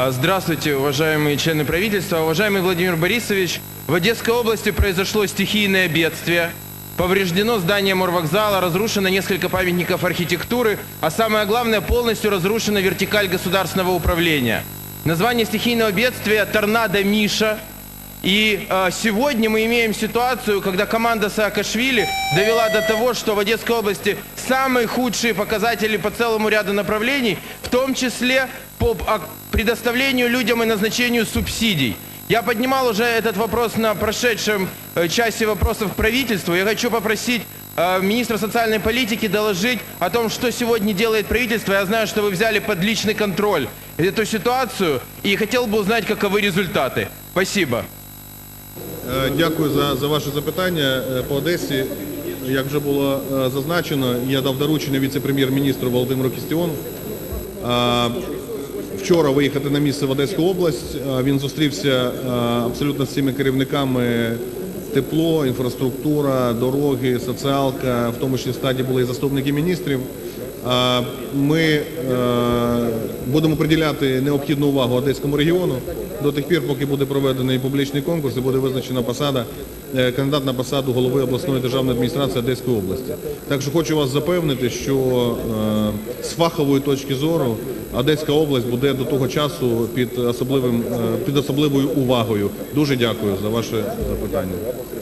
А, Здравствуйте, уважаемые члены правительства. Уважаемый Владимир Борисович, в Одесской области произошло стихийное бедствие. Повреждено здание морвокзала, разрушено несколько памятников архитектуры, а самое главное, полностью разрушена вертикаль государственного управления. Название стихийного бедствия «Торнадо Миша». И э, сегодня мы имеем ситуацию, когда команда Саакашвили довела до того, что в Одесской области самые худшие показатели по целому ряду направлений, в том числе по а, предоставлению людям и назначению субсидий. Я поднимал уже этот вопрос на прошедшем э, часе вопросов к правительству. Я хочу попросить э, министра социальной политики доложить о том, что сегодня делает правительство. Я знаю, что вы взяли под личный контроль эту ситуацию и хотел бы узнать, каковы результаты. Спасибо. Е, Дякую за, за ваше запитання Е, по Одесі. Як вже було е, зазначено, я дав доручення віце-прем'єр-міністру Володимиру Кістіону вчора виїхати на місце в Одеську область. Він зустрівся абсолютно з всіми керівниками тепло, інфраструктура, дороги, соціалка, в тому числі в стаді були і заступники міністрів. Ми будемо приділяти необхідну увагу Одеському регіону до тих пір, поки буде проведений публічний конкурс і буде визначена посада, е, кандидат на посаду голови обласної державної адміністрації Одеської області. Так що хочу вас запевнити, що е, з фахової точки зору Одеська область буде до того часу під особливим е, під особливою увагою. Дуже дякую за ваше запитання.